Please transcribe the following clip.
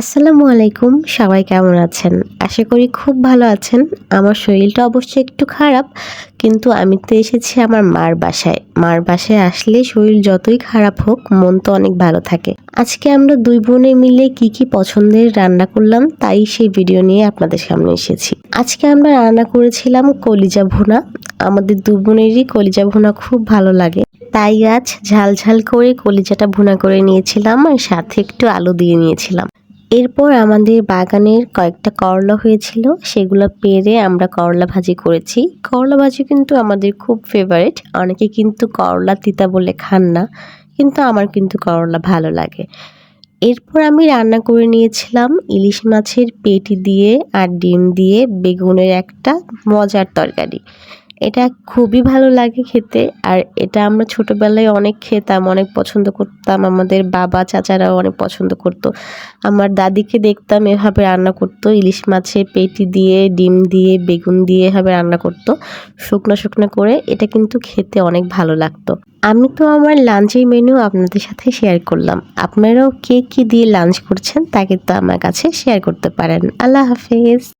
আসসালামু আলাইকুম, সবাই কেমন আছেন? আশা করি খুব ভালো আছেন। আমার শরীরটা অবশ্যই একটু খারাপ, কিন্তু আমি তো এসেছি আমার মার বাসায়। মার বাসায় আসলে শরীর যতই খারাপ হোক, মন তো অনেক ভালো থাকে। আজকে আমরা দুই বোনে মিলে কি কি পছন্দের রান্না করলাম, তাই সেই ভিডিও নিয়ে আপনাদের সামনে এসেছি। আজকে আমরা রান্না করেছিলাম কলিজা ভুনা। আমাদের দু বোনেরই কলিজা ভুনা খুব ভালো লাগে। তাই আজ ঝাল ঝাল করে কলিজাটা ভুনা করে নিয়েছিলাম আর সাথে একটু আলু দিয়ে নিয়েছিলাম। এরপর আমাদের বাগানের কয়েকটা করলা হয়েছিল, সেগুলো পেরে আমরা করলা ভাজি করেছি। করলা ভাজি কিন্তু আমাদের খুব ফেভারিট অনেকে কিন্তু করলা তিতা বলে খান না, কিন্তু আমার কিন্তু করলা ভালো লাগে। এরপর আমি রান্না করে নিয়েছিলাম ইলিশ মাছের পেটি দিয়ে আর ডিম দিয়ে বেগুনের একটা মজার তরকারি। এটা খুবই ভালো লাগে খেতে। আর এটা আমরা ছোটবেলায় অনেক খেতাম, অনেক পছন্দ করতাম। আমাদের বাবা, চাচারাও অনেক পছন্দ করতো। আমার দাদিকে দেখতাম, এভাবে রান্না করতো। ইলিশ মাছের পেটি দিয়ে, ডিম দিয়ে, বেগুন দিয়ে এভাবে রান্না করতো। শুকনো শুকনো করে এটা কিন্তু খেতে অনেক ভালো লাগতো। আমি তো আমার লাঞ্চের মেনু আপনাদের সাথে শেয়ার করলাম। আপনারাও কে কী দিয়ে লাঞ্চ করছেন তা কিন্তু আমার কাছে শেয়ার করতে পারেন। আল্লাহ হাফেজ।